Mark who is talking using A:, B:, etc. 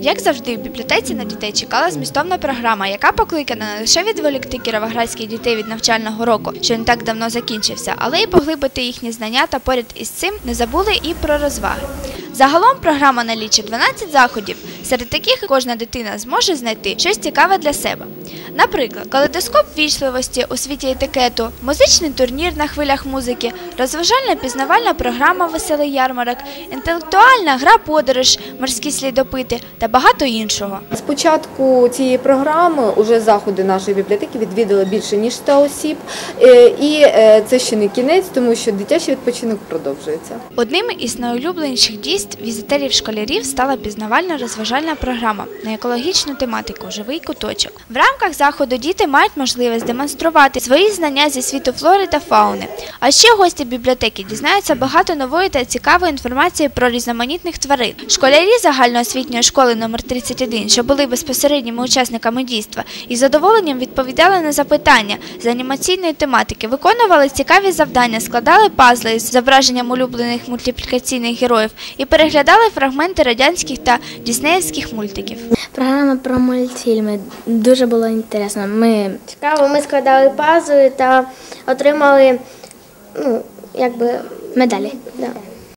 A: Як завжди, в бібліотеці на дітей чекала змістовна програма, яка покликана не лише відволікти кіровоградських дітей від навчального року, що не так давно закінчився, але й поглибити їхні знання та поряд із цим не забули і про розваги. Загалом програма налічить 12 заходів, серед яких кожна дитина зможе знайти щось цікаве для себе. Наприклад, калейдоскоп вічливості у світі етикету, музичний турнір на хвилях музики, розважальна пізнавальна програма Веселий ярмарок, інтелектуальна гра подорож, морські слідопити та багато іншого.
B: З початку цієї програми уже заходи нашої бібліотеки відвідали більше ніж 100 осіб, Е, і е, це ще не кінець, тому що дитячий відпочинок продовжується.
A: Одним із найулюбленіших дійств візитерів-школярів стала пізнавальна розважальна програма на екологічну тематику Живий куточок. В рамках заходу діти мають можливість демонструвати свої знання зі світу флори та фауни. А ще гості бібліотеки дізнаються багато нової та цікавої інформації про різноманітних тварин. Школярі загальноосвітньої школи номер 31, що були безпосередніми учасниками дійства, із задоволенням відповідали на запитання з анімаційної тематики, виконували цікаві завдання, складали пазли з зображенням улюблених мультиплікаційних героїв і переглядали фрагменти радянських та діснеївських мультиків.
C: Програма про мультфільми дуже було інтересно. Ми
D: Цікаво, ми складали пазли та отримали ну, якби,
C: медалі.
D: да.